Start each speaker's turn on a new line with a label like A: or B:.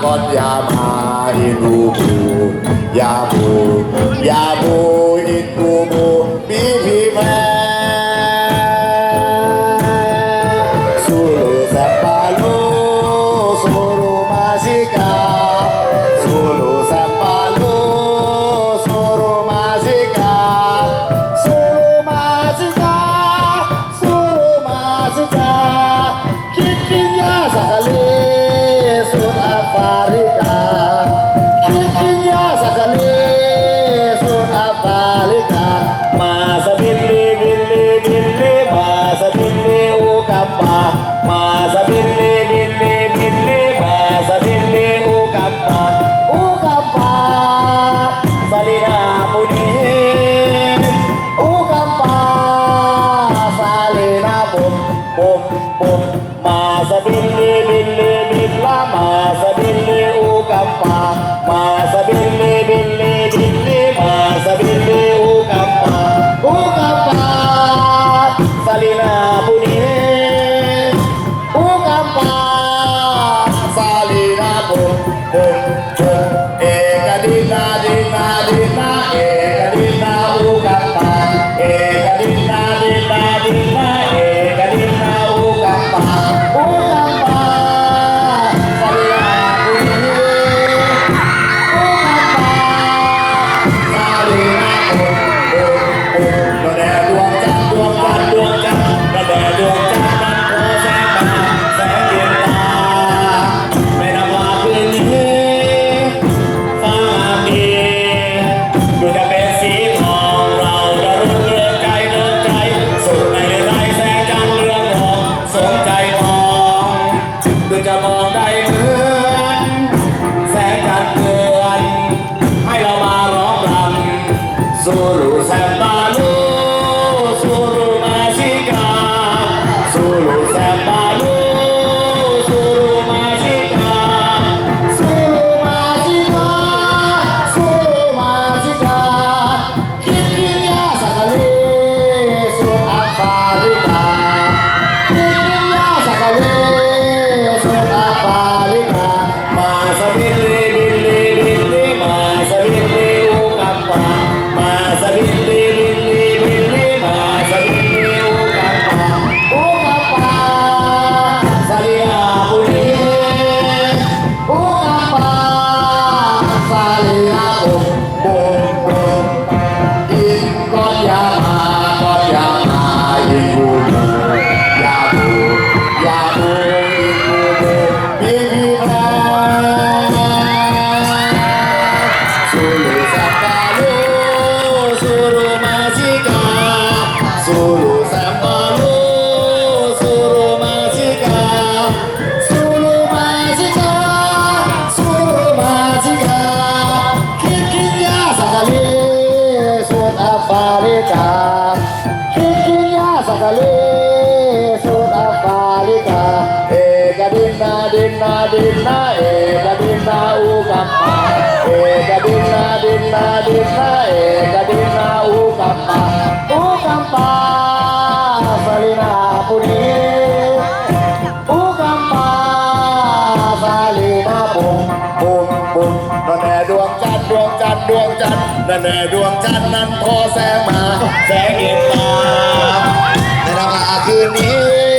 A: con Yamaha Inubu Yabu Yabu
B: Inubu trabalho คิยา
A: สักลีสุดาฟาลิกาเอกดินนาดินนาดินนาเอกดินนาอุกัปปาเอกดินนาดินนาดินนา นั่นแน่ดวงจันทร์นั้นพอแสงมา แสงเย็นมาในรางคาคืนนี้